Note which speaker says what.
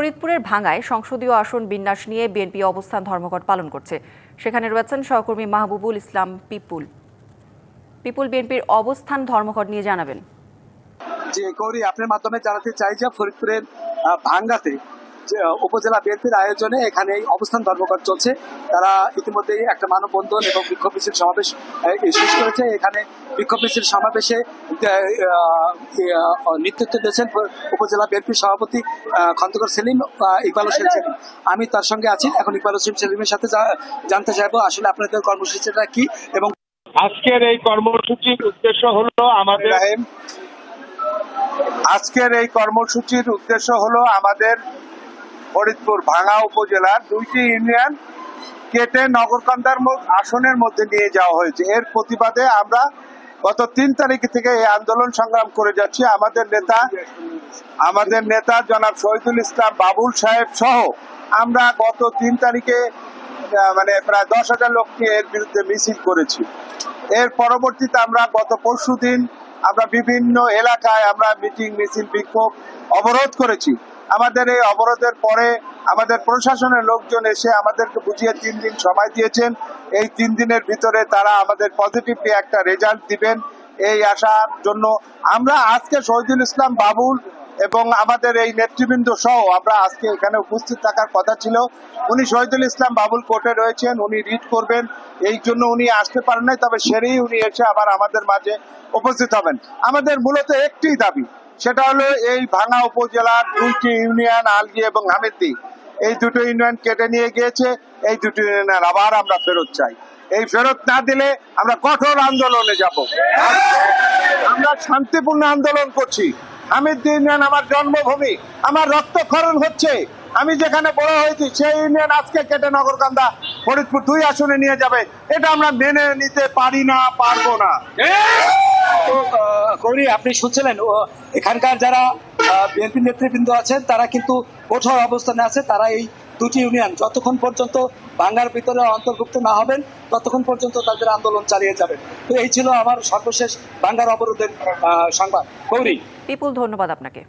Speaker 1: ফরিদপুরের ভাঙায় সংসদীয় আসন বিন্যাস নিয়ে বিএনপি অবস্থান ধর্মঘট পালন করছে। সেখানে রয়েছেন সহকর্মী মাহবুবুল ইসলাম পিপুল। পিপুল বিএনপির অবস্থান ধর্মঘট নিয়ে জানাবেন।
Speaker 2: যে গৌরী, আপনার মাধ্যমে জানাতে চাই যে ফরিদপুরের ভাঙ্গাতে উপজেলা বিএনপির আয়োজনে এখানে এই অবস্থান ধর্মঘট চলছে। তারা ইতিমধ্যেই একটা মানববন্ধন এবং বিক্ষোভ মিছিল সমাবেশ শেষ করেছে। এখানে বিক্ষোভ মিছিল সমাবেশে নেতৃত্ব দিয়েছেন উপজেলা বিএনপির সভাপতি খন্দকার সেলিম ইকবাল হোসেন সেলিম। আমি তার সঙ্গে আছি। এখন ইকবাল হোসেন সেলিমের সাথে জানতে চাইব আসলে আপনাদের কর্মসূচিটা কি এবং
Speaker 3: আজকের এই কর্মসূচির উদ্দেশ্য হলো আমাদের আজকের এই কর্মসূচির উদ্দেশ্য হলো আমাদের ফরিদপুর ভাঙা উপজেলার দুইটি ইউনিয়ন কেটে নগরকান্দার আসনের মধ্যে নিয়ে যাওয়া হয়েছে। এর প্রতিবাদে আমরা গত তিন তারিখ থেকে এই আন্দোলন সংগ্রাম করে যাচ্ছি। আমাদের নেতা আমাদের নেতা জনাব শহীদুল ইসলাম বাবুল সাহেব সহ আমরা গত তিন তারিখে মানে প্রায় দশ হাজার লোক নিয়ে এর বিরুদ্ধে মিছিল করেছি। এর পরবর্তীতে আমরা গত পরশু দিন আমরা বিভিন্ন এলাকায় আমরা মিটিং, মিছিল, বিক্ষোভ অবরোধ করেছি। আমাদের এই অবরোধের পরে আমাদের প্রশাসনের লোকজন এসে আমাদেরকে বুঝিয়ে তিন দিন সময় দিয়েছেন। এই তিন দিনের ভিতরে তারা আমাদের পজিটিভলি একটা রেজাল্ট দিবেন। এই আসার জন্য আমরা আজকে শহীদুল ইসলাম বাবুল এবং আমাদের এই নেতৃবৃন্দ সহ আমরা আজকে এখানে উপস্থিত থাকার কথা ছিল। উনি শহীদুল ইসলাম বাবুল কোর্টে রয়েছেন, উনি রিড করবেন। এই জন্য উনি আসতে পারেন নাই, তবে সেরেই উনি এসে আবার আমাদের মাঝে উপস্থিত হবেন। আমাদের মূলত একটি দাবি সেটা হলো এই ভাঙা উপজেলার দুইটি ইউনিয়ন, আলগি এবং হামিদি। এই দুটো ইউনিয়ন কেটে নিয়ে গিয়েছে, এই দুটো ইউনিয়নের আবার আমরা ফেরত চাই। এই ফেরত না দিলে আমরা কঠোর আন্দোলনে যাব। আমরা শান্তিপূর্ণ আন্দোলন করছি। হামিদ ইউনিয়ন আমার জন্মভূমি, আমার রক্তক্ষরণ হচ্ছে। আমি যেখানে বড় হয়েছি, সেই ইউনিয়ন আজকে কেটে নগরকান্দা, ফরিদপুর দুই আসনে নিয়ে যাবে। এটা আমরা মেনে নিতে পারি না, পারব না।
Speaker 2: তো গৌরী আপনি শুনছিলেন এখানকার যারা বিএনপি নেতৃবৃন্দ আছেন, তারা কিন্তু কঠোর অবস্থানে আছে, তারা এই দুটি ইউনিয়ন, যতক্ষণ পর্যন্ত বাংলার ভিতরে অন্তর্ভুক্ত না হবেন, ততক্ষণ পর্যন্ত তাদের আন্দোলন চালিয়ে যাবেন। তো এই ছিল আমার সর্বশেষ বাংলার অবরোধের সংবাদ। গৌরী
Speaker 1: বিপুল ধন্যবাদ আপনাকে।